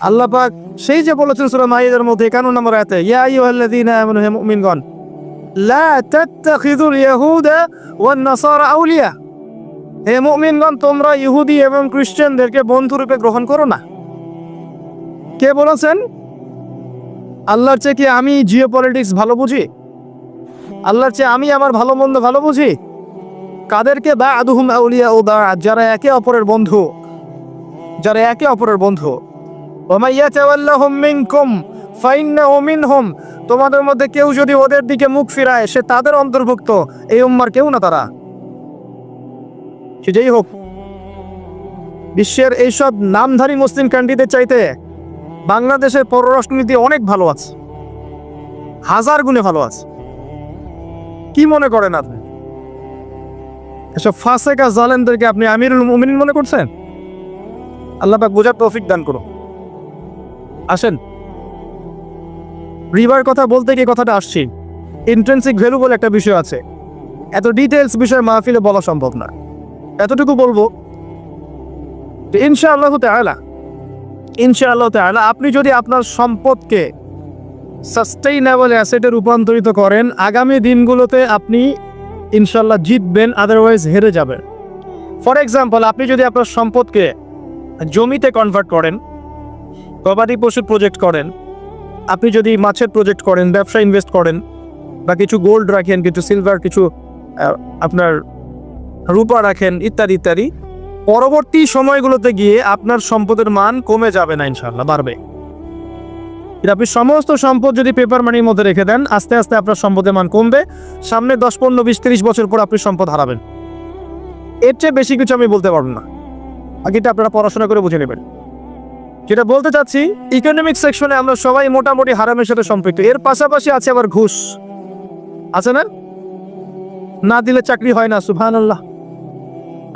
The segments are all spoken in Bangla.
আল্লাহ পাক সেই যে বলেছেন সূরা মাইদার মধ্যে 51 নম্বর আয়াতে, ইয়া আইয়ুহাল্লাযীনা আমানু হে মুমিনগণ, লা তাত্তাখিযুল ইয়াহুদা ওয়ান নাসারা আউলিয়া। হে মুমিনগণ, তোমরা ইহুদি এবং খ্রিস্টানদেরকে বন্ধুরূপে গ্রহণ করো না। কে বলেছেন? আল্লাহর চেয়ে কি আমি জিও পলিটিক্স ভালো বুঝি? আল্লাহর চেয়ে আমি আমার ভালো মন্দ ভালো বুঝি? কাদেরকে বা আদুহুম আউলিয়া ও বা যারা একে অপরের বন্ধু, যারা একে অপরের বন্ধু। মিনহুম। তোমাদের মধ্যে কেউ যদি ওদের দিকে মুখ ফিরায়, সে তাদের অন্তর্ভুক্ত। এই উম্মার কেউ না তারা। সে যেই হোক, বিশ্বের এইসব নামধারী মুসলিম কান্ট্রিদের চাইতে বাংলাদেশের পররাষ্ট্রনীতি অনেক ভালো আছে। হাজার গুণে ভালো আছে। কি মনে করেন আপনি? এসব ফাসেকা জালেমদেরকে আপনি আমিরুল মুমিনিন মনে করছেন? আল্লাহ পাক বোঝার তৌফিক দান করুন আসেন। রিভার কথা বলতে গিয়ে কথাটা আসছি। ইন্ট্রেন্সিক ভ্যালু বলে একটা বিষয় আছে। এত ডিটেলস বিষয় মাহফিলে বলা সম্ভব না। এতটুকু বলব যে ইনশা আল্লাহ তাআলা ইনশা আল্লাহ তাআলা আপনি যদি আপনার সম্পদকে সাস্টেইনেবল অ্যাসেটে রূপান্তরিত করেন, আগামী দিনগুলোতে আপনি ইনশাল্লাহ জিতবেন আদারওয়াইজ হেরে যাবেন। ফর এক্সাম্পল আপনি যদি আপনার সম্পদকে জমিতে কনভার্ট করেন গবাদি পশুর প্রজেক্ট করেন। আপনি যদি মাছের প্রজেক্ট করেন ব্যবসা ইনভেস্ট করেন, বা কিছু গোল্ড রাখেন, কিছু সিলভার কিছু আপনার রূপা রাখেন, ইত্যাদি ইত্যাদি, পরবর্তী সময়গুলোতে গিয়ে আপনার সম্পদের মান কমে যাবে না ইনশাল্লাহ বাড়বে। আপনি সমস্ত সম্পদ যদি পেপার মানির মধ্যে রেখে দেন, আস্তে আস্তে আপনার সম্পদের মান কমবে। সামনে দশ, পনেরো, বিশ, তিরিশ বছর পর আপনি সম্পদ হারাবেন। এর চেয়ে বেশি কিছু আমি বলতে পারব না। আগেটা আপনারা পড়াশোনা করে বুঝে নেবেন। যেটা বলতে চাচ্ছি ইকোনমিক সেকশনে আমরা সবাই মোটামুটি হারামের সাথে সম্পৃক্ত। এর পাশাপাশি আছে আবার ঘুষ। আছে না? না দিলে চাকরি হয় না সুফান আল্লাহ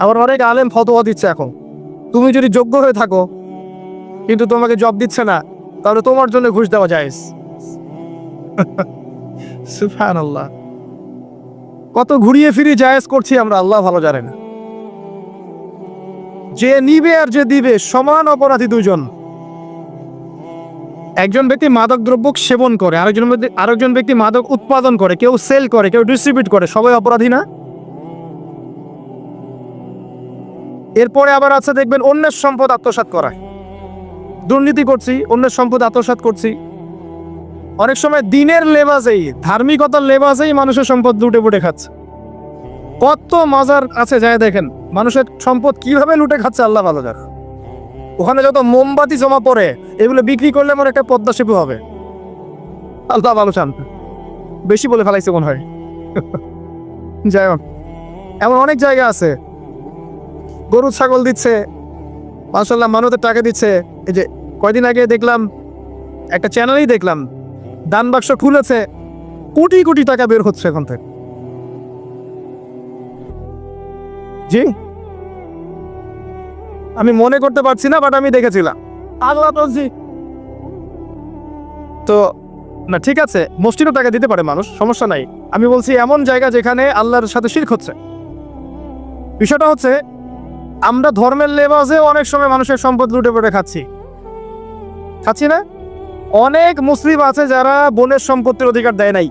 আবার অনেক আলেম ফতোয়া দিচ্ছে এখন। তুমি যদি যোগ্য হয়ে থাকো, কিন্তু তোমাকে জব দিচ্ছে না, তাহলে তোমার জন্য ঘুষ দেওয়া যায় সুফান আল্লাহ কত ঘুরিয়ে ফিরিয়ে জায়েজ করছি আমরা, আল্লাহ ভালো জানেন। যে নিবে আর যে দিবে, সমান অপরাধী দুজন একজন ব্যক্তি মাদক দ্রব্য সেবন করে, আরেকজন ব্যক্তি আরেকজন ব্যক্তি মাদক উৎপাদন করে, কেউ সেল করে, কেউ ডিস্ট্রিবিউট করে, সবাই অপরাধী না? এরপরে আবার আছে দেখবেন অন্যের সম্পদ আত্মসাৎ করা। দুর্নীতি করছি, অন্যের সম্পদ আত্মসাৎ করছি। অনেক সময় দিনের লেবাজেই, ধার্মিকতার লেবাজেই মানুষের সম্পদ লুটে পুটে খাচ্ছে। কত মজার আছে, যায় দেখেন, মানুষের সম্পদ কীভাবে লুটে খাচ্ছে, আল্লাহ ভালো জানে। ওখানে যত মোমবাতি জমা পড়ে, এগুলো বিক্রি করলে আমার একটা পদ্মা সেতু হবে। আল্লাহ ভালো চান। বেশি বলে ফেলাইছে মনে হয়। যাই হোক, এমন অনেক জায়গা আছে। গরু, ছাগল দিচ্ছে মাসাল্লাহ মানুষের টাকা দিচ্ছে। এই যে কয়দিন আগে দেখলাম, একটা চ্যানেলেই দেখলাম, দান বাক্স খুলেছে, কোটি কোটি টাকা বের হচ্ছে এখন থেকে। জি? আমি মনে করতে পারছি না বাট আমি দেখেছিলাম। আল্লাহ বলছি তো, না, ঠিক আছে, মসজিদও টাকা দিতে পারে মানুষ, সমস্যা নাই। আমি বলছি, এমন জায়গা যেখানে আল্লাহর সাথে শির্ক হচ্ছে। বিষয়টা হচ্ছে, আমরা ধর্মের লেবাসে অনেক সময় মানুষের সম্পদ লুটে পড়ে খাচ্ছি। খাচ্ছি না? অনেক মুসলিম আছে যারা বোনের সম্পত্তির অধিকার দেয় নাই।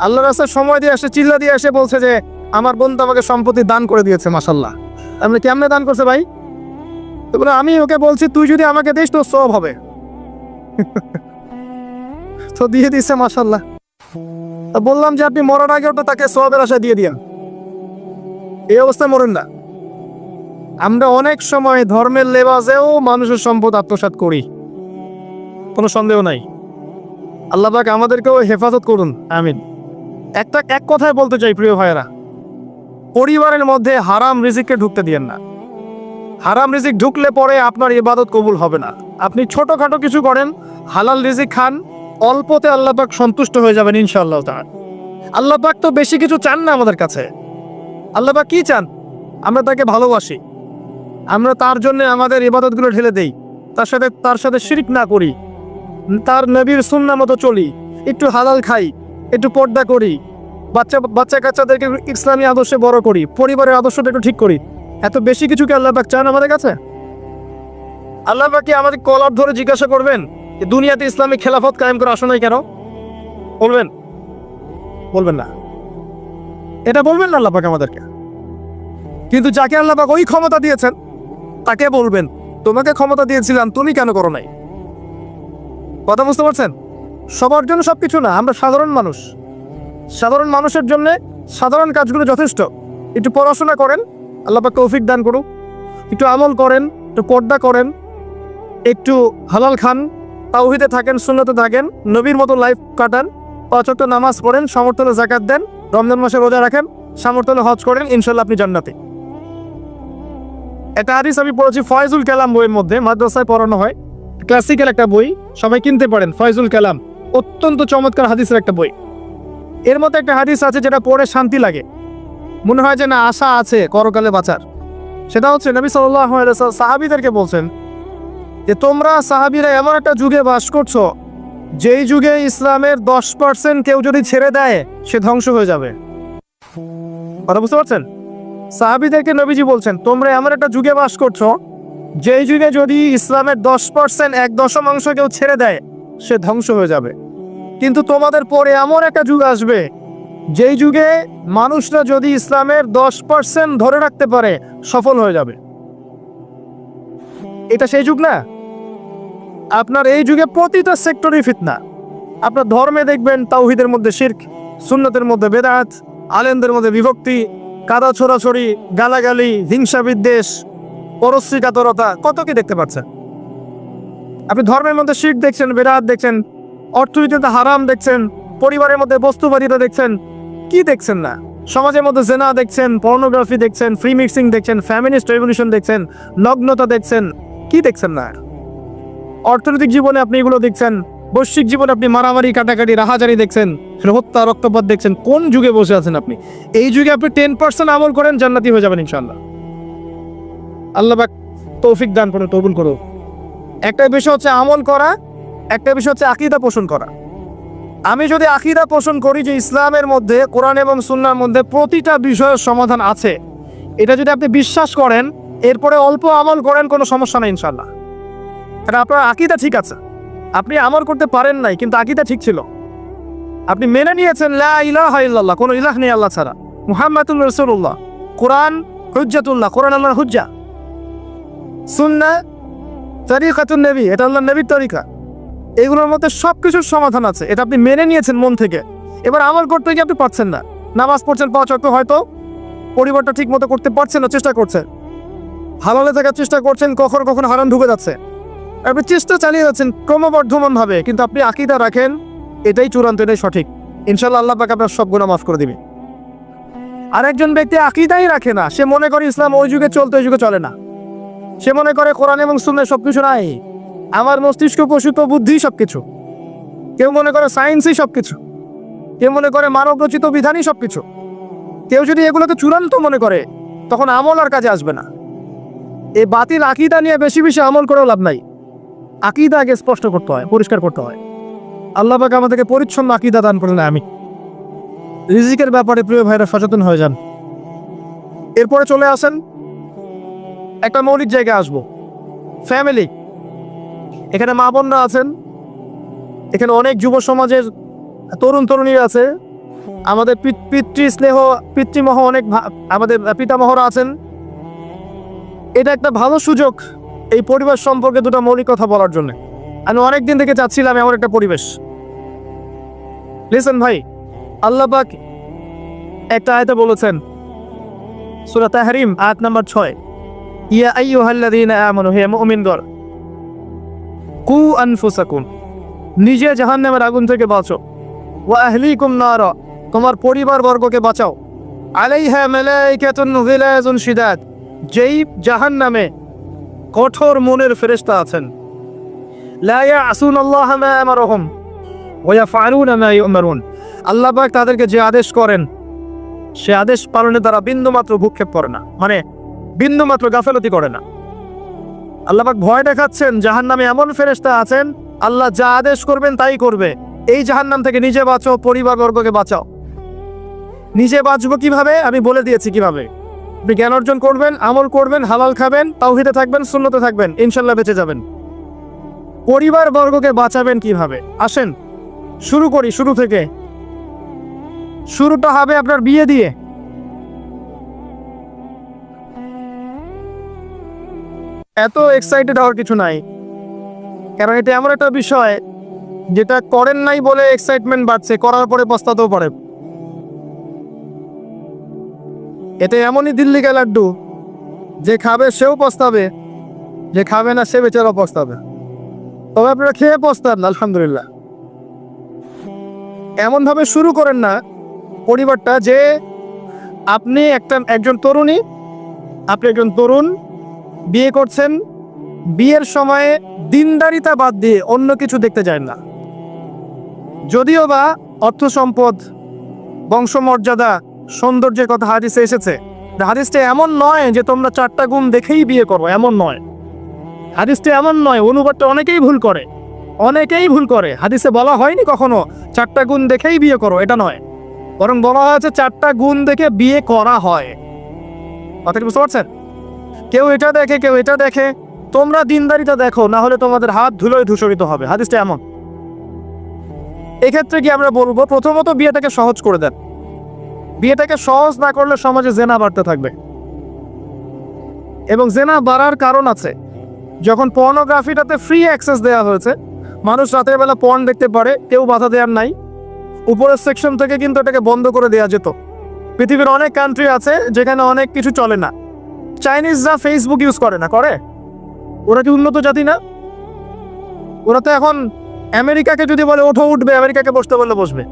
আল্লাহ রাস্তার সময় দিয়ে আসে, চিল্লা দিয়ে এসে বলছে যে, আমার বোন তো আমাকে সম্পত্তি দান করে দিয়েছে মাসাল্লাহ আমি কেমনে দান করছে ভাই? তো বলে, আমি ওকে বলছি, তুই যদি আমাকে দিস তো সব হবে। তো দিয়ে দিচ্ছে মাসাল্লাহ বললাম যে, আপনি মরার আগে তো তাকে সবের আশা দিয়ে দিয়েন। এই অবস্থায় মরেন না। আমরা অনেক সময় ধর্মের লেবাসেও মানুষের সম্পদ আত্মসাৎ করি। কোনো সন্দেহ নাই। আল্লাহ আমাদেরকেও হেফাজত করুন। আমিন। একটা, এক কথায় বলতে চাই, প্রিয় ভাইয়েরা। পরিবারের মধ্যে হারাম রিজিককে ঢুকতে দিয়েন না। হারাম রিজিক ঢুকলে পরে আপনার ইবাদত কবুল হবে না। আপনি ছোটখাটো কিছু করেন, হালাল রিজিক খান, অল্পতে আল্লাহ পাক সন্তুষ্ট হয়ে যাবেন ইনশাআল্লাহ তাআলা। আল্লাহ পাক তো বেশি কিছু চান না আমাদের কাছে। আল্লাহ পাক কি চান? আমরা তাকে ভালোবাসি। আমরা তার জন্য আমাদের ইবাদতগুলো ঢেলে দেই। তার সাথে তার সাথে শিরিক না করি। তার নবীর সুন্না মতো চলি। একটু হালাল খাই, একটু পর্দা করি। বাচ্চা বাচ্চা কাচ্চাদেরকে ইসলামী আদর্শে বড় করি, পরিবারের আদর্শটা একটু ঠিক করি। এত বেশি কিছু কি আল্লাহ পাক চান আমাদের কাছে? আল্লাহ পাকি আমাদের কলার ধরে জিজ্ঞাসা করবেন দুনিয়াতে ইসলামিক খেলাফত কায়েম করে আসো নাই কেন? বলবেন। বলবেন না। এটা বলবেন না আল্লাহ পাক আমাদেরকে। কিন্তু যাকে আল্লাহ পাক ওই ক্ষমতা দিয়েছেন, তাকে বলবেন, তোমাকে ক্ষমতা দিয়েছিলাম, তুমি কেন করো নাই? কথা বুঝতে পারছেন? সবার জন্য সবকিছু না, আমরা সাধারণ মানুষ। সাধারণ মানুষের জন্য সাধারণ কাজগুলো যথেষ্ট। একটু পড়াশোনা করেন, আল্লাহ পাক তৌফিক দান করুক। একটু আমল করেন, একটু পর্দা করেন, একটু হালাল খান, তাওহিদে থাকেন, সুন্নতে থাকেন, নবীর মতো লাইফ কাটান পাঁচক্ত নামাজ পড়েন সমর্থনে জাকাত দেন, রমজান মাসে রোজা রাখেন সমর্থনে হজ করেন ইনশাল্লাহ আপনি জান্নাতে। একটা হাদিস আমি পড়েছি, ফয়জুল কালাম বইয়ের মধ্যে, মাদ্রাসায় পড়ানো হয়। ক্লাসিক্যাল একটা বই, সবাই কিনতে পারেন, ফয়জুল কালাম। অত্যন্ত চমৎকার হাদিসের একটা বই। এর মধ্যে একটা হাদিস আছে যেটা পড়ে শান্তি লাগে। মনে হয় যে না, আশা আছে করকালে বাঁচার। সেটা হচ্ছে নবী সাল্লাহ সাহাবিদেরকে বলছেন যে, তোমরা সাহাবিরা এমন একটা যুগে বাস করছ, যেই যুগে ইসলামের দশ পার্সেন্ট কেউ যদি ছেড়ে দেয়, সে ধ্বংস হয়ে যাবে। কথা বুঝতে পারছেন? সাহাবিদেরকে নবীজি বলছেন, তোমরা এমন একটা যুগে বাস করছ, যেই যুগে যদি ইসলামের দশ পার্সেন্ট এক দশমাংশ কেউ ছেড়ে দেয়, সে ধ্বংস হয়ে যাবে। কিন্তু তোমাদের পরে এমন একটা যুগ আসবে, যেই যুগে মানুষরা যদি ইসলামের দশ পার্সেন্ট ধরে রাখতে পারে, সফল হয়ে যাবে। এটা সেই যুগ না? আপনার এই যুগে প্রতিটা সেক্টরই ফিতনা। আপনার ধর্মে দেখবেন তাওহিদের মধ্যে শির্ক, সুন্নতের মধ্যে বেদাত, আলেমদের মধ্যে বিভক্তি, কাদা ছোড়াছড়ি, গালাগালি, হিংসা বিদ্বেষ পরশ্রী কাতরতা কত কি দেখতে পাচ্ছেন? আপনি ধর্মের মধ্যে শিখ দেখছেন, বেদাত দেখছেন অর্থনীতিতে হারাম দেখছেন, পরিবারের মধ্যে বস্তুবাদিতা দেখছেন, কি দেখছেন না? সমাজের মধ্যে জেনা দেখছেন পর্নোগ্রাফি দেখছেন ফ্রি মিক্সিং দেখছেন ফ্যামিলিস্ট রেভলিউশন দেখছেন, নগ্নতা দেখছেন, কি দেখছেন না? অর্থনৈতিক জীবনে আপনি এগুলো দেখছেন, বৈশ্বিক জীবনে আপনি মারামারি, কাটাকাটি, রাহাজারি দেখছেন, হত্যা, রক্তপাত দেখছেন, কোন যুগে বসে আছেন আপনি? এই যুগে আপনি টেন পার্সেন্ট আমল করেন, জান্নাতি হয়ে যাবেন ইনশাল্লাহ আল্লাহ তৌফিক দান করে কবুল করো একটা বিষয় হচ্ছে আমল করা একটা বিষয় হচ্ছে আকিদা পোষণ করা। আমি যদি আকিদা পোষণ করি যে ইসলামের মধ্যে, কোরআন এবং সুন্নার মধ্যে প্রতিটা বিষয়ের সমাধান আছে, এটা যদি আপনি বিশ্বাস করেন, এরপরে অল্প আমল করেন, কোনো সমস্যা নেই ইনশাল্লাহ কারণ আপনার আকিদা ঠিক আছে। আপনি আমল করতে পারেন নাই, কিন্তু আকিদা ঠিক ছিল। আপনি মেনে নিয়েছেন, লা কোনো ইলাহ নেই আল্লাহ ছাড়া। মুহাম্মাদুল রসুল্লাহ কোরআন হুজ্জাতুল্লাহ, কোরআন আল্লাহর হুজ্জা। সুন্না তরিকাতুন নবী, এটা আল্লাহ নবীর তরিকা। এগুলোর মধ্যে সব কিছুর সমাধান আছে। এটা আপনি মেনে নিয়েছেন মন থেকে। এবার আমল করতে গিয়ে আপনি পারছেন না? নামাজ পড়ছেন পাঁচ অক্ট হয়তো পরিবারটা ঠিক মতো করতে পারছেন না, চেষ্টা করছেন হালালে থাকার চেষ্টা করছেন, কখনো কখনো হারান ঢুকে যাচ্ছে। আপনি চেষ্টা চালিয়ে যাচ্ছেন, ক্রমবর্ধমানভাবে, কিন্তু আপনি আকিদা রাখেন, এটাই চূড়ান্ত, এটাই সঠিক। ইনশাল্লাহ আল্লাহ পাক আপনার সব গুণা মাফ করে দিবে। আরেকজন ব্যক্তি আকিদাই রাখে না, সে মনে করে ইসলাম ওই যুগে চলতে, ওই যুগে চলে না। সে মনে করে কোরআন এবং সুন্নায় সব কিছু নাই। আমার মস্তিষ্ক প্রসূত বুদ্ধি সব কিছু কেউ মনে করে সায়েন্সই সব কিছু কেউ মনে করে মানব রচিত বিধানই সব কিছু কেউ যদি এগুলোকে চূড়ান্ত মনে করে, তখন আমল আর কাজে আসবে না। এই বাতিল আকিদা নিয়ে বেশি বেশি আমল করেও লাভ নাই। আকিদা আগে স্পষ্ট করতে হয়, পরিষ্কার করতে হয়। আল্লাহ পাক আমাদেরকে পরিচ্ছন্ন আকিদা দান করলেন আমি রিজিকের ব্যাপারে প্রিয় ভাইরা সচেতন হয়ে যান। এরপরে চলে আসেন, একটা মৌলিক জায়গায় আসব। ফ্যামিলি এখানে মা বোনরা আছেন। এখানে অনেক যুব সমাজের তরুণ তরুণীরা আছে। আমাদের পিত- স্নেহ পিতৃমহ অনেক আমাদের পিতামহরা আছেন। এটা একটা ভালো সুযোগ এই পরিবেশ সম্পর্কে দুটো মৌলিক কথা বলার জন্য। আমি অনেক দিন থেকে চাচ্ছিলাম এমন একটা পরিবেশ। লিসেন ভাই, আল্লাহ পাক একটা আয়তে বলেছেন, সূরা তাহরিম, আয়াত নাম্বার ছয়। ইয়া আইয়ুহাল্লাযীনা আমানু, হে মুমিনগণ কু আনফুসাকুম। নিজে জাহান্নামের আগুন থেকে বাঁচো। ওয়া আহলিকুম নার, তোমার পরিবার বর্গকে বাঁচাও। আলাইহা মালাইকাতুন গিলাজুন শিদাদ, যেই জাহান্নামে কঠোর মনের ফেরেশতা আছেন। লা ইয়াসুন আল্লাহ মা আমারহুম, ওয়া ইয়াফআলুনা মা ইউমারুন। আল্লাহ পাক তাদেরকে যে আদেশ করেন, সে আদেশ পালনে তারা বিন্দুমাত্র ভূক্ষেপ করে না। মানে বিন্দুমাত্র গাফেলতি করে না। আল্লাহ পাক ভয় দেখাচ্ছেন, জাহান্নামে এমন ফেরেশতা আছেন, আল্লাহ যা আদেশ করবেন তাই করবে। এই জাহান্নাম থেকে নিজে বাঁচাও, পরিবার বর্গকে বাঁচাও। নিজে বাঁচবো কীভাবে? আমি বলে দিয়েছি কীভাবে। আপনি জ্ঞান অর্জন করবেন, আমল করবেন, হালাল খাবেন, তাওহিদে থাকবেন শূন্যতে থাকবেন, ইনশাল্লাহ বেঁচে যাবেন। পরিবার বর্গকে বাঁচাবেন কীভাবে? আসেন, শুরু করি, শুরু থেকে। শুরুটা হবে আপনার বিয়ে দিয়ে। এত এক্সাইটেড হওয়ার কিছু নাই। কারণ এটা এমন একটা বিষয় যেটা করেন নাই বলে এক্সাইটমেন্ট বাড়ছে, করার পরে পস্তাতেও পারে। এতে এমনই দিল্লি কা লাড্ডু, যে খাবে সেও পস্তাবে, যে খাবে না সে বেচারাও পস্তাবে। তবে আপনারা খেয়ে পস্তান, আলহামদুলিল্লাহ। এমনভাবে শুরু করেন না, পরিবারটা যে আপনি একটা, একজন তরুণী, আপনি একজন তরুণ বিয়ে করছেন, বিয়ের সময়ে দিনদারিতা বাদ দিয়ে অন্য কিছু দেখতে যায় না। যদিও বা অর্থ সম্পদ, বংশমর্যাদা, সৌন্দর্যের কথা হাদিসে এসেছে হাদিসটা এমন নয় যে তোমরা চারটা গুণ দেখেই বিয়ে করো, এমন নয়। হাদিসটা এমন নয়, অনুবাদটা অনেকেই ভুল করে, অনেকেই ভুল করে। হাদিসে বলা হয়নি কখনো, চারটা গুণ দেখেই বিয়ে করো, এটা নয়। বরং বলা হয়েছে, চারটা গুণ দেখে বিয়ে করা হয়। কথাটি বুঝতে পারছেন? কেউ এটা দেখে, কেউ এটা দেখে। তোমরা দিনদারিটা দেখো না হলে তোমাদের হাত ধুলোয় ধূসরিত হবে। হাদিসটা এমন। এক্ষেত্রে কি আমরা বলব? প্রথমত বিয়েটাকে সহজ করে দেন। বিয়েটাকে সহজ না করলে সমাজে জেনা বাড়তে থাকবে। এবং জেনা বাড়ার কারণ আছে। যখন পর্নোগ্রাফিটাতে ফ্রি অ্যাক্সেস দেওয়া হয়েছে, মানুষ রাতের বেলা পর্ন দেখতে পারে, কেউ বাধা দেওয়ার নাই। উপরের সেকশন থেকে কিন্তু এটাকে বন্ধ করে দেওয়া যেত। পৃথিবীর অনেক কান্ট্রি আছে যেখানে অনেক কিছু চলে না। চাইনিজরা ফেসবুক ইউজ করে না, করে? ওরা কি উন্নত জাতি না? ওরা তো এখন আমেরিকাকে যদি বলে ওঠো, উঠবে, আমেরিকাকে বসতে বললে বসবে।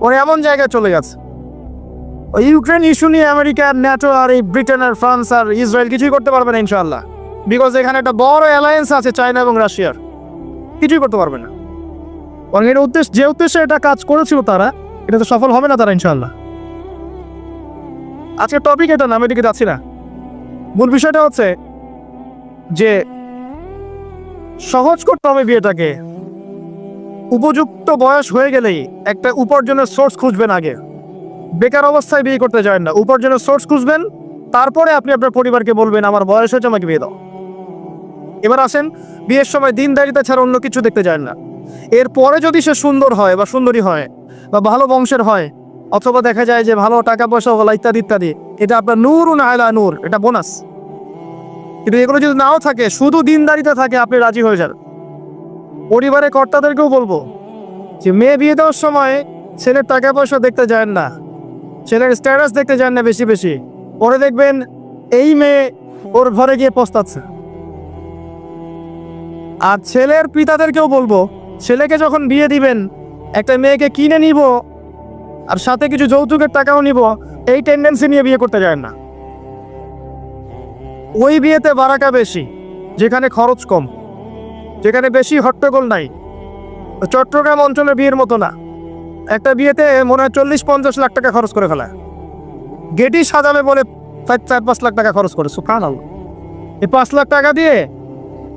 ওরা এমন জায়গায় চলে গেছে। ওই ইউক্রেন ইস্যু নিয়ে আমেরিকা ন্যাটো আর এই ব্রিটেন আর ফ্রান্স আর ইসরায়েল কিছুই করতে পারবে না ইনশাল্লাহ বিকজ এখানে একটা বড় অ্যালায়েন্স আছে চায়না এবং রাশিয়ার। কিছুই করতে পারবে না। বরং এর উদ্দেশ্য যে উদ্দেশ্যে এটা কাজ করেছিল তারা, এটা তো সফল হবে না তারা ইনশাল্লাহ আজকে টপিক এটা না, আমি এদিকে যাচ্ছি না। মূল বিষয়টা হচ্ছে যে সহজ করতে হবে বিয়েটাকে। উপযুক্ত বয়স হয়ে গেলেই একটা উপার্জনের সোর্স খুঁজবেন আগে। বেকার অবস্থায় বিয়ে করতে যাবেন না। উপার্জনের সোর্স খুঁজবেন, তারপরে আপনি আপনার পরিবারকে বলবেন, আমার বয়স হয়েছে, আমাকে বিয়ে দাও। এবার আসেন, বিয়ের সময় দিনদারিতা ছাড়া অন্য কিছু দেখতে যায় না। এরপরে যদি সে সুন্দর হয় বা সুন্দরী হয় বা ভালো বংশের হয় অথবা দেখা যায় যে ভালো টাকা পয়সা হলো ইত্যাদি ইত্যাদি। এটা আপনার নূর আয়লা নূর, এটা বোনাস। কিন্তু এগুলো যদি নাও থাকে, শুধু দিনদারিতে থাকে, আপনি রাজি হয়ে যান পরিবারের কর্তাদেরকেও বলব, যে মেয়ে বিয়ে দেওয়ার সময় ছেলের টাকা পয়সা দেখতে যায় না, ছেলের স্ট্যাটাস দেখতে যান না বেশি বেশি। পরে দেখবেন এই মেয়ে ওর ঘরে গিয়ে পস্তাচ্ছে। আর ছেলের পিতাদেরকেও বলব, ছেলেকে যখন বিয়ে দিবেন, একটা মেয়েকে কিনে নিব আর সাথে কিছু যৌতুকের টাকাও নিব, এই টেন্ডেন্সি নিয়ে বিয়ে করতে যায় না। ওই বিয়েতে বারাকা বেশি, যেখানে খরচ কম, যেখানে বেশি হট্টগোল নাই। চট্টগ্রাম অঞ্চলের বিয়ের মতো না। একটা বিয়েতে মনে হয় চল্লিশ পঞ্চাশ লাখ টাকা খরচ করে ফেলা গেটি সাজাবে বলে চার পাঁচ লাখ টাকা খরচ করে সুফান এই পাঁচ লাখ টাকা দিয়ে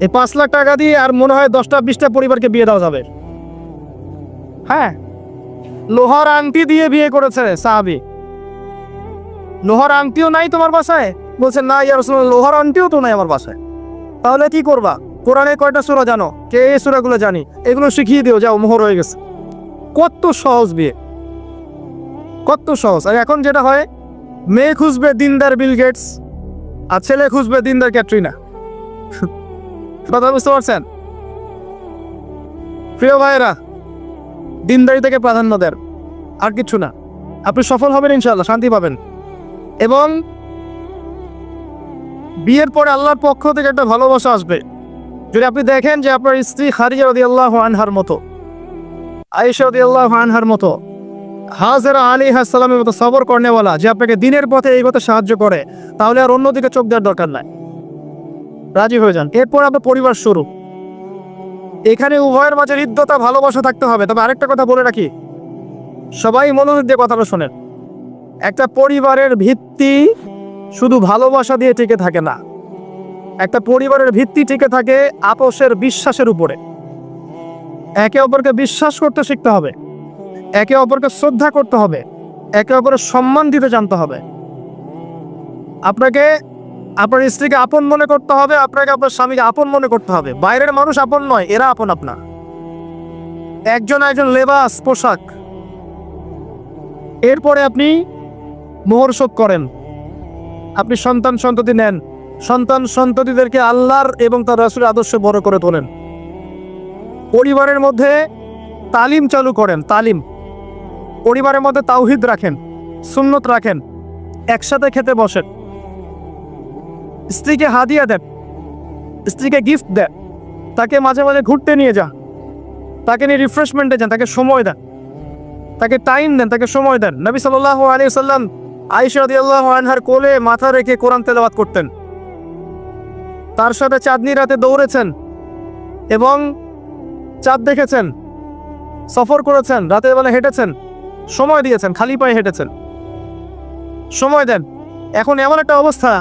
এই পাঁচ লাখ টাকা দিয়ে আর মনে হয় দশটা বিশটা পরিবারকে বিয়ে দেওয়া যাবে। হ্যাঁ লোহার আংটি দিয়ে বিয়ে করেছে সাহাবি। লোহার আংটিও নাই তোমার বাসায়? বলছে, না ইয়ার লোহার আংটিও তো নাই আমার বাসায়। তাহলে কি করবা? কোরআনে কয়টা সুরা জানো? কে এই সুরাগুলো জানি? এগুলো শিখিয়ে দিও, যাও, মোহর হয়ে গেছে। কত সহজ বিয়ে। কত সহজ। আর এখন যেটা হয়, মেয়ে খুঁজবে দিনদার বিল গেটস, আর ছেলে খুঁজবে দিনদার ক্যাটরিনা। কথা বুঝতে পারছেন? প্রিয় ভাইয়েরা দিনদারি থেকে প্রাধান্য দেন। আর কিছু না। আপনি সফল হবেন ইনশাল্লাহ শান্তি পাবেন। এবং বিয়ের পরে আল্লাহর পক্ষ থেকে একটা ভালোবাসা আসবে। যদি আপনি দেখেন যে আপনার স্ত্রী খারিজা রদি আল্লাহ আনহার মতো, আয়েশা রদি আল্লাহ আনহার মতো, হাজরা আলী হাসালামের মতো সবর কর্নেওয়ালা, যে আপনাকে দিনের পথে এই পথে সাহায্য করে, তাহলে আর অন্যদিকে চোখ দেওয়ার দরকার নাই। রাজি হয়ে যান। এরপর আপনার পরিবার শুরু। এখানে উভয়ের মাঝে হৃদ্যতা, ভালোবাসা থাকতে হবে। তবে আরেকটা কথা বলে রাখি। সবাই মনোযোগ দিয়ে কথাটা শোনেন। একটা পরিবারের ভিত্তি শুধু ভালোবাসা দিয়ে টিকে থাকে না। একটা পরিবারের ভিত্তি টিকে থাকে আপোষের বিশ্বাসের উপরে। একে অপরকে বিশ্বাস করতে শিখতে হবে। একে অপরকে শ্রদ্ধা করতে হবে। একে অপরের সম্মান দিতে জানতে হবে। আপনাকে আপনার স্ত্রীকে আপন মনে করতে হবে, আপনাকে আপনার স্বামীকে আপন মনে করতে হবে। বাইরের মানুষ আপন নয়, এরা আপন আপনার। একজন একজন লেবাস, পোশাক। এরপরে আপনি মোহর শোধ করেন। আপনি সন্তান সন্ততি নেন। সন্তান সন্ততিদেরকে আল্লাহর এবং তার রাসুলের আদর্শ বড় করে তোলেন। পরিবারের মধ্যে তালিম চালু করেন, তালিম। পরিবারের মধ্যে তাওহিদ রাখেন, সুন্নত রাখেন, একসাথে খেতে বসেন। স্ত্রীকে হাদিয়া দেন। স্ত্রীকে গিফট দেন। তাকে মাঝে মাঝে ঘুরতে নিয়ে যা তাকে নিয়ে রিফ্রেশমেন্টে যান, তাকে সময় দেন। তাকে টাইম দেন, তাকে সময় দেন। নবী সাল্লাহ আলী সাল্লাম আইসাদি আল্লাহ কোলে মাথা রেখে কোরআন তেলাবাত করতেন। তার সাথে চাঁদনি রাতে দৌড়েছেন এবং চাঁদ দেখেছেন, সফর করেছেন রাতের বেলা হেঁটেছেন, সময় দিয়েছেন, খালি পায়ে হেঁটেছেন। সময় দেন। এখন এমন একটা অবস্থা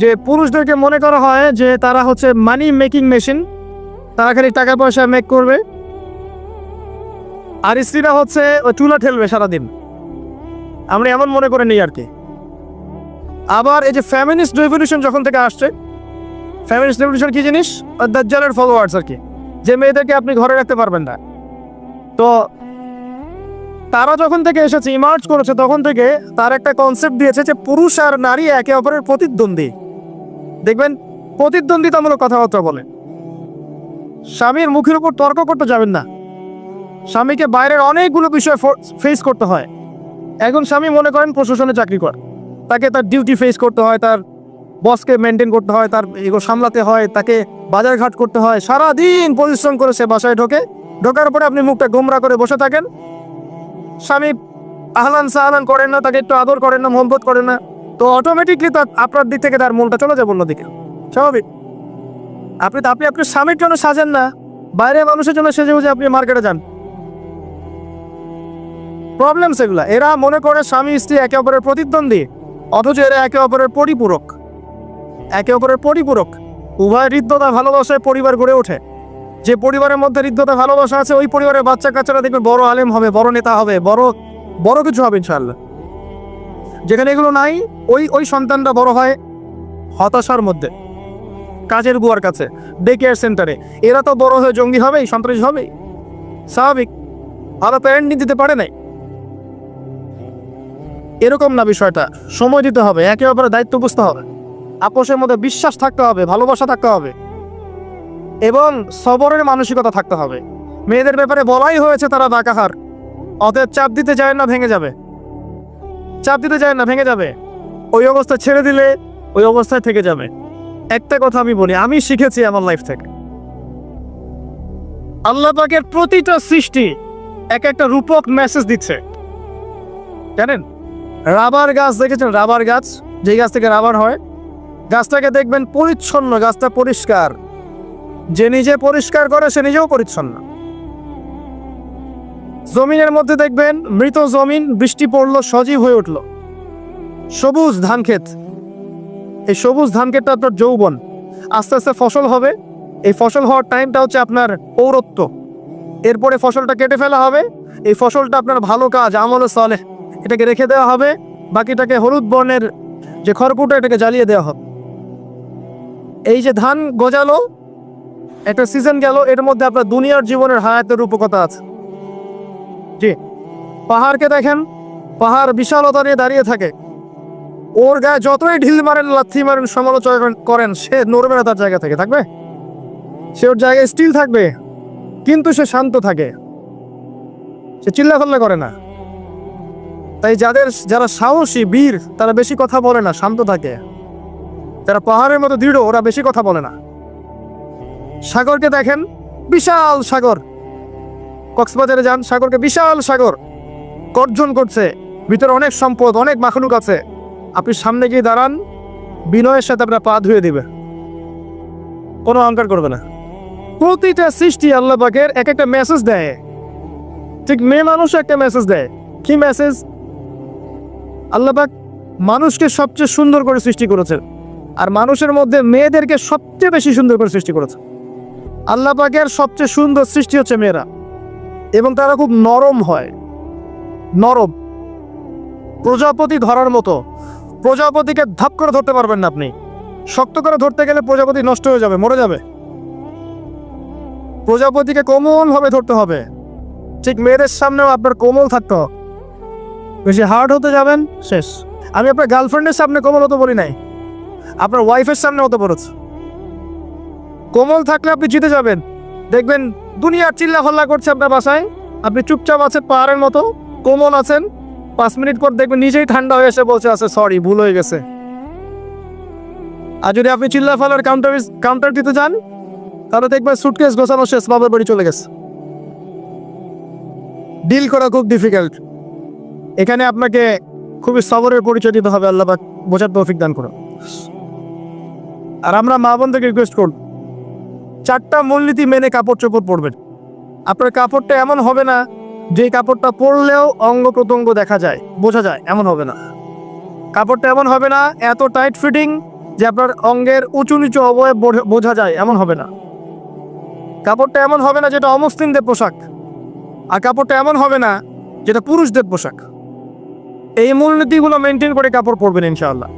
যে পুরুষদেরকে মনে করা হয় যে তারা হচ্ছে মানি মেকিং মেশিন তারা খালি টাকা পয়সা মেক করবে। আর স্ত্রীরা হচ্ছে চুলা ঠেলবে সারাদিন। আমরা এমন মনে করে নিই আর কি। আবার এই যে ফ্যামিনিস্ট রেভলিউশন যখন থেকে আসছে ফ্যামিনিস্ট রেভলিউশন কি জিনিস? দাজ্জালের ফলোয়ার্স আর কি। যে মেয়েদেরকে আপনি ঘরে রাখতে পারবেন না। তো তারা যখন থেকে এসেছে ইমার্জ করেছে, তখন থেকে তার একটা কনসেপ্ট দিয়েছে যে পুরুষ আর নারী একে অপরের প্রতিদ্বন্দ্বী। দেখবেন, প্রতিদ্বন্দ্বিতামূলক কথাবার্তা বলে। স্বামীর মুখের উপর তর্ক করতে যাবেন না। স্বামীকে বাইরের অনেকগুলো বিষয় ফেস করতে হয়। এখন স্বামী মনে করেন প্রশাসনে চাকরি করে। তাকে তার ডিউটি ফেস করতে হয়, তার বসকে মেনটেন করতে হয়, তার এগুলো সামলাতে হয়, তাকে বাজারঘাট করতে হয়। সারা দিন পরিশ্রম করে সে বাসায় ঢোকে। ঢোকার পরে আপনি মুখটা গোমরা করে বসে থাকেন। স্বামী আহলান সাহলান করেন না, তাকে একটু আদর করেন না, মোহব্বত করেন না। তো অটোমেটিকলি তার আপনার দিক থেকে তার মনটা চলে যাবে অন্যদিকে। স্বাভাবিক। আপনি তো আপনি আপনার স্বামীর জন্য সাজেন না। বাইরে মানুষের জন্য সেজে বুঝে আপনি মার্কেটে যান। প্রবলেম সেগুলা এরা মনে করে স্বামী, স্ত্রী একে অপরের প্রতিদ্বন্দ্বী, অথচ এরা একে অপরের পরিপূরক। একে অপরের পরিপূরক। উভয় হৃদ্যতা ভালোবাসায় পরিবার গড়ে ওঠে। যে পরিবারের মধ্যে হৃদ্যতা ভালোবাসা আছে, ওই পরিবারের বাচ্চা কাচ্চারা দেখবে বড় আলেম হবে, বড় নেতা হবে, বড় বড় কিছু হবে ইনশাল্লাহ যেখানে এগুলো নাই, ওই ওই সন্তানটা বড় হয় হতাশার মধ্যে, কাজের বুয়ার কাছে ডে কেয়ার সেন্টারে এরা তো বড় হয়ে জঙ্গি হবেই, সন্ত্রাসী হবেই। স্বাভাবিক। ভালো প্যারেন্টিং দিতে পারে নাই। এরকম না বিষয়টা। সময় দিতে হবে, একে অপরের দায়িত্ব বুঝতে হবে। আপোষের মধ্যে বিশ্বাস থাকতে হবে, ভালোবাসা থাকতে হবে। এবং সবরের মানসিকতা থাকতে হবে। মেয়েদের ব্যাপারে বলাই হয়েছে তারা বাঁকাহার। অতএব চাপ দিতে যায় না, ভেঙে যাবে। চাপ দিতে যায় না, ভেঙে যাবে। ওই অবস্থা ছেড়ে দিলে ওই অবস্থায় থেকে যাবে। একটা কথা আমি বলি, আমি শিখেছি আমার লাইফ থেকে। আল্লাহ পাকের প্রতিটা সৃষ্টি এক একটা রূপক মেসেজ দিচ্ছে। জানেন? রাবার গাছ, দেখেছেন রাবার গাছ? যে গাছ থেকে রাবার হয়, গাছটাকে দেখবেন পরিচ্ছন্ন, গাছটা পরিষ্কার। যে নিজে পরিষ্কার করে, সে নিজেও পরিচ্ছন্ন। জমিনের মধ্যে দেখবেন মৃত জমিন, বৃষ্টি পড়ল, সজীব হয়ে উঠল। সবুজ ধান ক্ষেত। এই সবুজ ধান ক্ষেতটা আপনার যৌবন। আস্তে আস্তে ফসল হবে। এই ফসল হওয়ার টাইমটা হচ্ছে আপনার পৌরত্ব। এরপরে ফসলটা কেটে ফেলা হবে। এই ফসলটা আপনার ভালো কাজ, আমলে চলে এটাকে রেখে দেওয়া হবে। বাকিটাকে হলুদ বর্ণের যে খড়কুটো, এটাকে জ্বালিয়ে দেওয়া হবে। এই যে ধান গজালো, একটা সিজন গেল। এর মধ্যে আপনার দুনিয়ার জীবনের হায়াতের রূপকতা আছে। জি। পাহাড়কে দেখেন, পাহাড় বিশালতা নিয়ে দাঁড়িয়ে থাকে। ওর গায়ে যতই ঢিল মারেন, লাথি মারেন, সমালোচনা করেন সে নড়বে না তার জায়গা থেকে, থাকবে? সে ওর জায়গায় স্টিল থাকবে, কিন্তু সে শান্ত থাকে। সে চিল্লাফাল্লা করে না। তাই যাদের, যারা সাহসী, বীর, তারা বেশি কথা বলে না, শান্ত থাকে। যারা পাহাড়ের মতো দৃঢ়, ওরা বেশি কথা বলে না। সাগরকে দেখেন, বিশাল সাগর। কক্সবাজারে যান, সাগরকে বিশাল সাগর গর্জন করছে। ভিতরে অনেক সম্পদ, অনেক মাখলুক আছে। আপনি সামনে গিয়ে দাঁড়ান, বিনয়ের সাথে আপনার পা ধুয়ে দিবে। কোনো অহংকার করবে না। প্রতিটা সৃষ্টি আল্লাহ পাকের এক একটা মেসেজ দেয়। ঠিক মেয়ে মানুষ একটা মেসেজ দেয়। কি মেসেজ আল্লাহ পাক মানুষকে সবচেয়ে সুন্দর করে সৃষ্টি করেছেন। আর মানুষের মধ্যে মেয়েদেরকে সবচেয়ে বেশি সুন্দর করে সৃষ্টি করেছে আল্লাহ পাকের সবচেয়ে সুন্দর সৃষ্টি হচ্ছে মেয়েরা। এবং তারা খুব নরম হয়। নরম। প্রজাপতি ধরার মতো। প্রজাপতিকে ধাপ করে ধরতে পারবেন না আপনি। শক্ত করে ধরতে গেলে প্রজাপতি নষ্ট হয়ে যাবে, মরে যাবে। প্রজাপতিকে কোমলভাবে ধরতে হবে। ঠিক মেয়েদের সামনেও আপনার কোমল থাকতে হবে। বেশি হার্ড হতে যাবেন, শেষ। আমি আপনার গার্লফ্রেন্ডের সামনে কোমল হতে বলি নাই। আপনার ওয়াইফের সামনে হতে বলেছি। কোমল থাকলে আপনি জিতে যাবেন। দেখবেন দুনিয়ার চিল্লা হল্লা করছে আপনার বাসায়। আপনি চুপচাপ আছেন, পাহাড়ের মতো, কোমল আছেন। পাঁচ মিনিট পর দেখবেন নিজেই ঠান্ডা হয়ে এসে বলছে আছে সরি ভুল হয়ে গেছে। আর যদি আপনি চিল্লা ফালার কাউন্টার কাউন্টার দিতে যান, তাহলে দেখবেন সুটকেস গোছানো শেষ, বাবার বাড়ি চলে গেছে। ডিল করা খুব ডিফিকাল্ট এখানে আপনাকে খুবই সবরের পরিচয় দিতে হবে, আল্লাহ বোঝার তৌফিক দান করুন। আর আমরা মা বোনদেরকে রিকোয়েস্ট করব। চারটা মূলনীতি মেনে কাপড় চোপড় পরবেন। আপনার কাপড়টা এমন হবে না যে কাপড়টা পরলেও অঙ্গ প্রত্যঙ্গ দেখা যায়, বোঝা যায়, এমন হবে না। কাপড়টা এমন হবে না, এত টাইট ফিটিং যে আপনার অঙ্গের উঁচু নিচু অবয়ব বোঝা- যায়, এমন হবে না। কাপড়টা এমন হবে না যেটা অমুসলিমদের পোশাক, আর কাপড়টা এমন হবে না যেটা পুরুষদের পোশাক। এই মূলনীতিগুলো মেনটেন করে কাপড় পরবেন ইনশাআল্লাহ।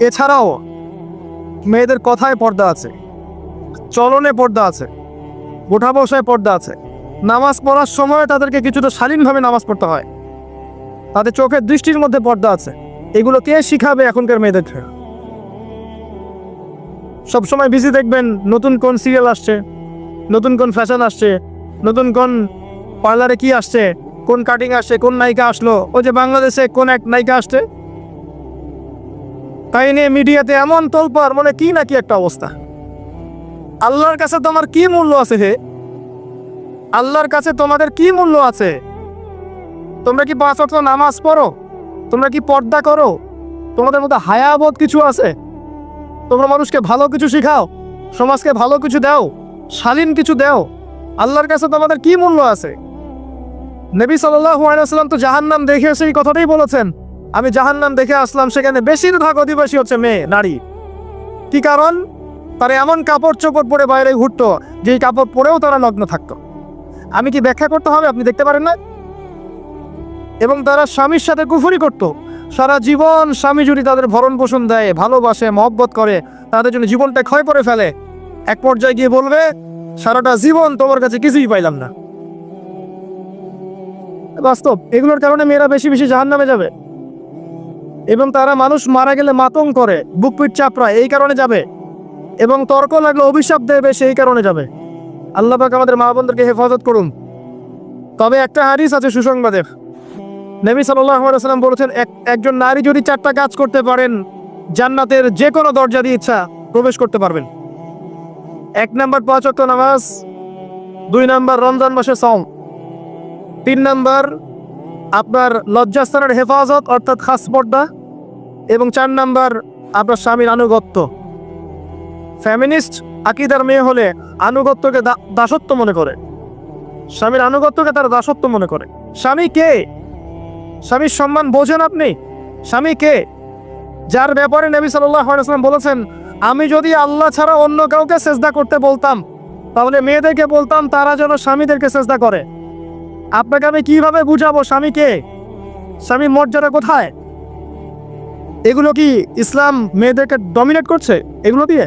এছাড়াও মেয়েদের কথায় পর্দা আছে। চলনে পর্দা আছে। গোঠা বসায় পর্দা আছে। নামাজ পড়ার সময় তাদেরকে কিছুটা শালীনভাবে নামাজ পড়তে হয়। তাদের চোখের দৃষ্টির মধ্যে পর্দা আছে। এগুলো কে শিখাবে এখনকার মেয়েদেরকে সবসময় বিজি দেখবেন, নতুন কোন সিরিয়াল আসছে, নতুন কোন ফ্যাশন আসছে, নতুন কোন পার্লারে কি আসছে, কোন কাটিং আসছে, কোন নায়িকা আসলো, ওই যে বাংলাদেশে কোন এক নায়িকা আসছে। তাই নিয়ে মিডিয়াতে এমন তোলপার মানে কি নাকি একটা অবস্থা। আল্লাহর কাছে তোমার কি মূল্য আছে হে? আল্লাহর কাছে তোমাদের কি মূল্য আছে? তোমরা কি পাঁচ অক্ট নামাজ পড়ো? তোমরা কি পর্দা করো? তোমাদের মধ্যে হায়াবোধ কিছু আছে? তোমরা মানুষকে ভালো কিছু শিখাও, সমাজকে ভালো কিছু দাও, শালীন কিছু দাও। আল্লাহর কাছে তোমাদের কি মূল্য আছে? নবী সাল্লাম তো জাহান্নাম দেখে এসে এই কথাটাই বলেছেন, আমি জাহান্নাম দেখে আসলাম, সেখানে বেশিরভাগ অধিবাসী হচ্ছে মেয়ে, নারী। কি কারণ? তারা এমন কাপড় চোপড় পরে বাইরে ঘুরতো যে কাপড় পরেও তারা নগ্ন থাকতো। আমি কি ব্যাখ্যা করতে হবে? আপনি দেখতে পারেন না? এবং তারা স্বামীর সাথে কুফুরি করত। সারা জীবন স্বামী যদি তাদের ভরণ পোষণ দেয়, ভালোবাসে, মহব্বত করে, তাদের জন্য জীবনটা ক্ষয় করে ফেলে, এক পর্যায়ে গিয়ে বলবে, সারাটা জীবন তোমার কাছে কিছুই পাইলাম না। বাস্তব, এগুলোর কারণে মেয়েরা বেশি বেশি জাহান নামে যাবে। এবং তারা মানুষ মারা গেলে মাতং করে, বুক পিট চাপড়ায়, এই কারণে যাবে। এবং তর্ক লাগলে অভিশাপ দেবে, সেই কারণে যাবে। আল্লাহ পাক আমাদের মা বোনদেরকে হেফাজত করুন। তবে একটা হারিস আছে সুসংবাদের নবী সাল্লাম বলেছেন, এক, একজন নারী যদি চারটা কাজ করতে পারেন, জান্নাতের যে কোনো দরজা দিয়ে ইচ্ছা প্রবেশ করতে পারবেন। এক নাম্বার পাঁচ ওয়াক্ত নামাজ, দুই নাম্বার রমজান মাসে সম তিন নাম্বার আপনার লজ্জাস্থানের হেফাজত, অর্থাৎ খাস পর্দা, এবং চার নাম্বার আপনার স্বামীর আনুগত্য। ফ্যামিনিস্ট আকিদার মেয়ে হলে আনুগত্যকে দাসত্ব মনে করে। স্বামীর আনুগত্যকে তারা দাসত্ব মনে করে। স্বামী কে? স্বামীর সম্মান বোঝেন আপনি? স্বামী কে? যার ব্যাপারে নবী সাল্লাম বলেছেন, আমি যদি আল্লাহ ছাড়া অন্য কাউকে সেজদা করতে বলতাম, তাহলে মেয়েদেরকে বলতাম তারা যেন স্বামীদেরকে সেজদা করে। আপনাকে আমি কীভাবে বুঝাবো স্বামীকে স্বামীর মর্যাদা কোথায়? এগুলো কি ইসলাম মেয়েদেরকে ডমিনেট করছে? এগুলো দিয়ে?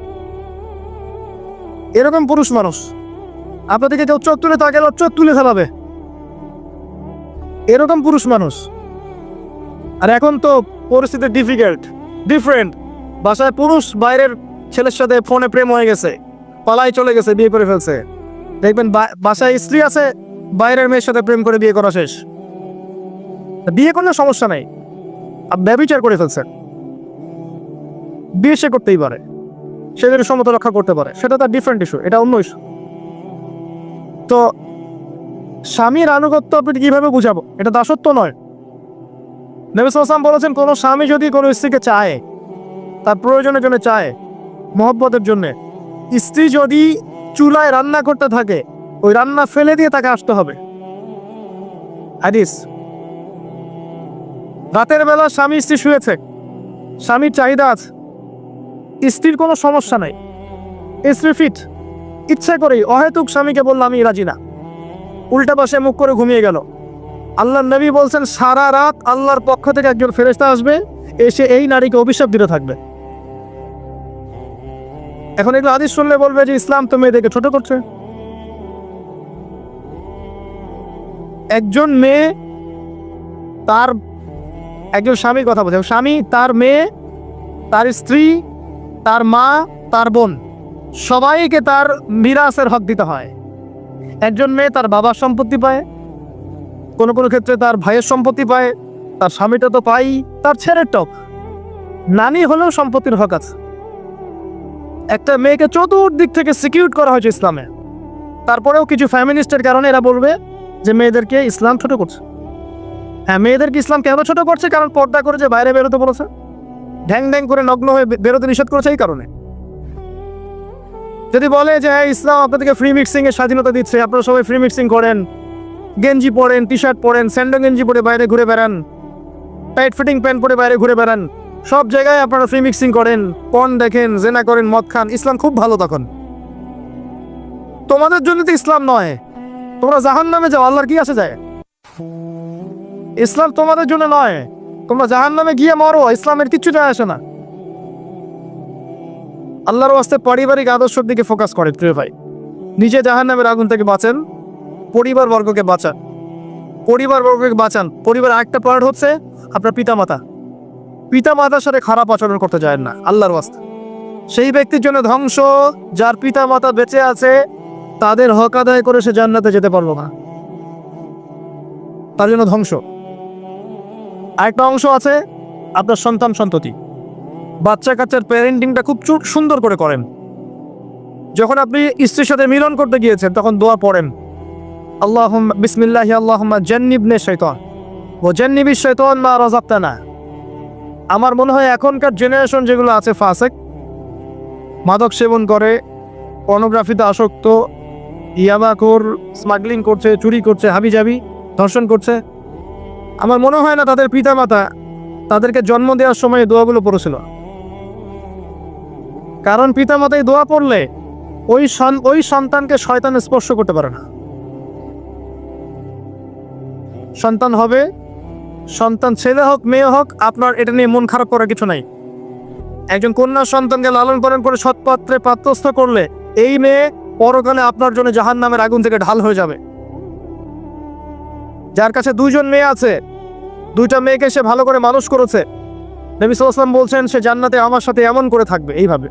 এরকম পুরুষ মানুষ। আপনাদেরকে কেউ চোখ তুলে তাকে চোখ তুলে ফেলাবে। এরকম পুরুষ মানুষ। আর এখন তো পরিস্থিতি ডিফিকাল্ট ডিফারেন্ট বাসায় পুরুষ, বাইরের ছেলের সাথে ফোনে প্রেম হয়ে গেছে, পালাই চলে গেছে, বিয়ে করে ফেলছে। দেখবেন বাসায় স্ত্রী আছে, বাইরের মেয়ের সাথে প্রেম করে বিয়ে করা শেষ। বিয়ে করলে সমস্যা নাই। আর ব্যবচার করে ফেলছে বিয়ে সে করতেই পারে। সে যদি সমতা রক্ষা করতে পারে, সেটা তার ডিফারেন্ট ইস্যু এটা অন্য ইস্যু তো স্বামীর আনুগত্য আপনি কীভাবে বুঝাবো? এটা দাসত্ব নয়। নবী বলেছেন, কোনো স্বামী যদি কোনো স্ত্রীকে চায়, তার প্রয়োজনের জন্য চায়, মহব্বতের জন্য, স্ত্রী যদি চুলায় রান্না করতে থাকে, ওই রান্না ফেলে দিয়ে তাকে আসতে হবে। হাদিস। রাতের বেলা স্বামী স্ত্রী শুয়েছে, স্বামীর চাহিদা আছে। স্ত্রীর কোনো সমস্যা নাই। স্ত্রী ফিট ইচ্ছা করেই। অহেতুক স্বামীকে বলল আমি রাজি না। উল্টা পাশে মুখ করে ঘুমিয়ে গেল। আল্লাহ নবী বলছেন, সারা রাত আল্লাহর পক্ষ থেকে একজন ফেরেস্তা আসবে, এসে এই নারীকে অভিশাপ দিতে থাকবে। এখন এগুলো আদিস শুনলে বলবে যে, ইসলাম তো মেয়েদেরকে ছোট করছে। একজন মেয়ে তার, একজন স্বামীর কথা বলছে। স্বামী তার মেয়ে, তার স্ত্রী তার মা, তার বোন, সবাইকে তার মিরাসের হক দিতে হয়। একজন মেয়ে তার বাবার সম্পত্তি পায়, কোনো কোনো ক্ষেত্রে তার ভাইয়ের সম্পত্তি পায়, তার স্বামীটা তো পাই, তার ছেলের টক। নানি হলেও সম্পত্তির হক আছে। একটা মেয়েকে চতুর্দিক থেকে সিকিউর করা হয়েছে ইসলামে। তারপরেও কিছু ফ্যামিনিস্টের কারণে এরা বলবে যে মেয়েদেরকে ইসলাম ছোট করছে। হ্যাঁ মেয়েদেরকে ইসলাম কেন ছোট করছে? কারণ পর্দা করে যে বাইরে বেরোতে বলেছে। ঢ্যাং ঢ্যাং করে নগ্ন হয়ে বেরোতে নিষেধ করেছে এই কারণে। যদি বলে যে হ্যাঁ ইসলাম আপনাদেরকে ফ্রি মিক্সিং এর স্বাধীনতা দিচ্ছে, আপনারা সবাই ফ্রি মিক্সিং করেন, গেঞ্জি পরেন টি শার্ট পরেন স্যান্ডো গেঞ্জি পরে বাইরে ঘুরে বেড়ান টাইট ফিটিং প্যান্ট পরে বাইরে ঘুরে বেড়ান, সব জায়গায় আপনারা ফ্রি মিক্সিং করেন পন দেখেন, জেনা করেন, মদ খান, ইসলাম খুব ভালো তখন। তোমাদের জন্য তো ইসলাম নয়। তোমরা জাহান নামে যাও, আল্লাহর কি আসে যায়? ইসলাম তোমাদের জন্য নয়। তোমরা জাহান নামে গিয়ে মরো, ইসলামের কিচ্ছু যায় আসে না। আল্লাহর ওয়াস্তে পারিবারিক আদর্শের দিকে ফোকাস করে, প্রিয় ভাই। নিজে জাহান নামের আগুন থেকে বাঁচেন, পরিবার বর্গকে বাঁচান। পরিবার বর্গকে বাঁচান। পরিবার একটা পার্ট হচ্ছে আপনার পিতামাতা। পিতামাতার সাথে খারাপ আচরণ করতে যায় না, আল্লাহর ওয়াস্তে। সেই ব্যক্তির জন্য ধ্বংস, যার পিতামাতা বেঁচে আছে, তাদের হক আদায় করে সে জান্নাতে যেতে পারব না। তার জন্য ধ্বংস। আরেকটা অংশ আছে, আপনার সন্তান সন্ততি। বাচ্চা কাচ্চার প্যারেন্টিংটা খুব সুন্দর করে করেন। যখন আপনি স্ত্রীর সাথে মিলন করতে গিয়েছেন, তখন দোয়া পড়েন। আল্লাহ বিসমিল্লাহ আল্লাহ জান্নিবনে শৈতন ও জান্নিবি শৈতন মা রাজাপ্তানা আমার মনে হয় এখনকার জেনারেশন যেগুলো আছে, ফাসেক, মাদক সেবন করে পর্নোগ্রাফিতে আসক্ত ইয়াবাকোর স্মাগলিং করছে, চুরি করছে, হাবিজাবি, ধর্ষণ করছে আমার মনে হয় না তাদের পিতামাতা তাদেরকে জন্ম দেওয়ার সময় দোয়াগুলো পড়েছিল। কারণ পিতামাতা এই দোয়া পড়লে ওই ওই সন্তানকে শয়তান স্পর্শ করতে পারে না। সন্তান হবে, সন্তান ছেলে হোক, মেয়ে হোক, আপনার এটা নিয়ে মন খারাপ করার কিছু নাই। একজন কন্যা সন্তানকে লালন পালন করে সৎপাত্রে পাত্রস্থ করলে এই মেয়ে পরকালে আপনার জন্য জাহান নামের আগুন থেকে ঢাল হয়ে যাবে। যার কাছে দুইজন মেয়ে আছে দুইটা মেয়েকে সে ভালো করে মানুষ করেছে। নবী সাল্লাম বলছেন, সে জান্নাতে আমার সাথে এমন করে থাকবে। এইভাবে।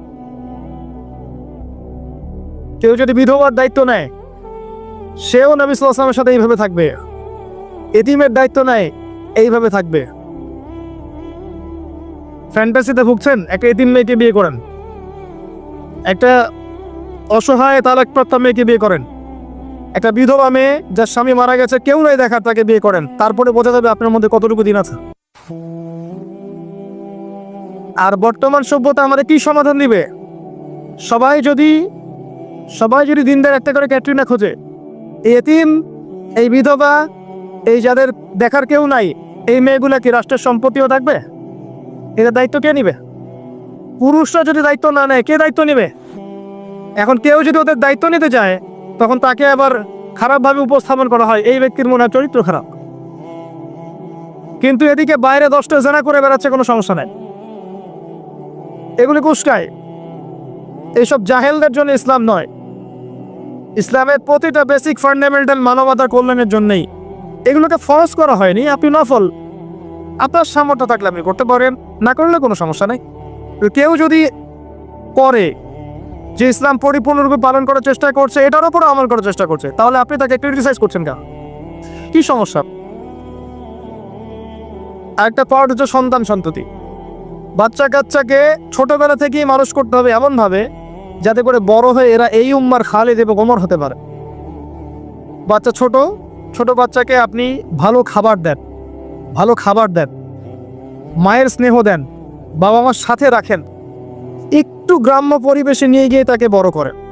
কেউ যদি বিধবার দায়িত্ব নেয়, সেও নবী সাল্লামের সাথে এইভাবে থাকবে। এতিমের দায়িত্ব নেয়, এইভাবে থাকবে। ফ্যান্টাসিতে ভুগছেন, একটা এতিম মেয়েকে বিয়ে করেন। একটা অসহায় তালাকপ্রাপ্ত মেয়েকে বিয়ে করেন। একটা বিধবা মেয়ে, যার স্বামী মারা গেছে, কেউ নাই দেখার তাকে বিয়ে করেন। তারপরে বোঝা যাবে আপনার মধ্যে কতটুকু দিন আছে। আর বর্তমান সভ্যতা আমাদের কি সমাধান দিবে? সবাই যদি সবাই যদি দিনদার একটা করে ক্যাটরিনা খোঁজে, এই এতিম, এই বিধবা, এই যাদের দেখার কেউ নাই, এই মেয়েগুলা কি রাষ্ট্রের সম্পত্তিও থাকবে? এদের দায়িত্ব কে নিবে? পুরুষরা যদি দায়িত্ব না নেয়, কে দায়িত্ব নেবে? এখন কেউ যদি ওদের দায়িত্ব নিতে চায় তখন তাকে আবার খারাপভাবে উপস্থাপন করা হয়। এই ব্যক্তির মনে চরিত্র খারাপ। কিন্তু এদিকে বাইরে দশটা জেনা করে বেড়াচ্ছে, কোনো সমস্যা নাই। এগুলি কুস্কায়। এইসব জাহেলদের জন্য ইসলাম নয়। ইসলামের প্রতিটা বেসিক ফান্ডামেন্টাল মানবতার কল্যাণের জন্যই। এগুলোকে ফরজ করা হয়নি, আপনি নফল। আপনার সামর্থ্য থাকলে আপনি করতে পারেন, না করলে কোনো সমস্যা নেই। কেউ যদি করে যে ইসলাম পরিপূর্ণরূপে পালন করার চেষ্টা করছে, এটার উপরে আমল করার চেষ্টা করছে। তাহলে আপনি তাকে ক্রিটিসাইজ করছেন কেন? কি সমস্যা? আরেকটা পার্ট হচ্ছে সন্তান সন্ততি। বাচ্চা কাচ্চাকে ছোটবেলা থেকেই মানুষ করতে হবে এমনভাবে, যাতে করে বড় হয়ে এরা এই উম্মার খালিদ এবং ওমর হতে পারে। বাচ্চা ছোট ছোট বাচ্চাকে আপনি ভালো খাবার দেন, ভালো খাবার দেন, মায়ের স্নেহ দেন বাবা মার সাথে রাখেন। একটু গ্রাম্য পরিবেশে নিয়ে গিয়ে তাকে বড় করেন।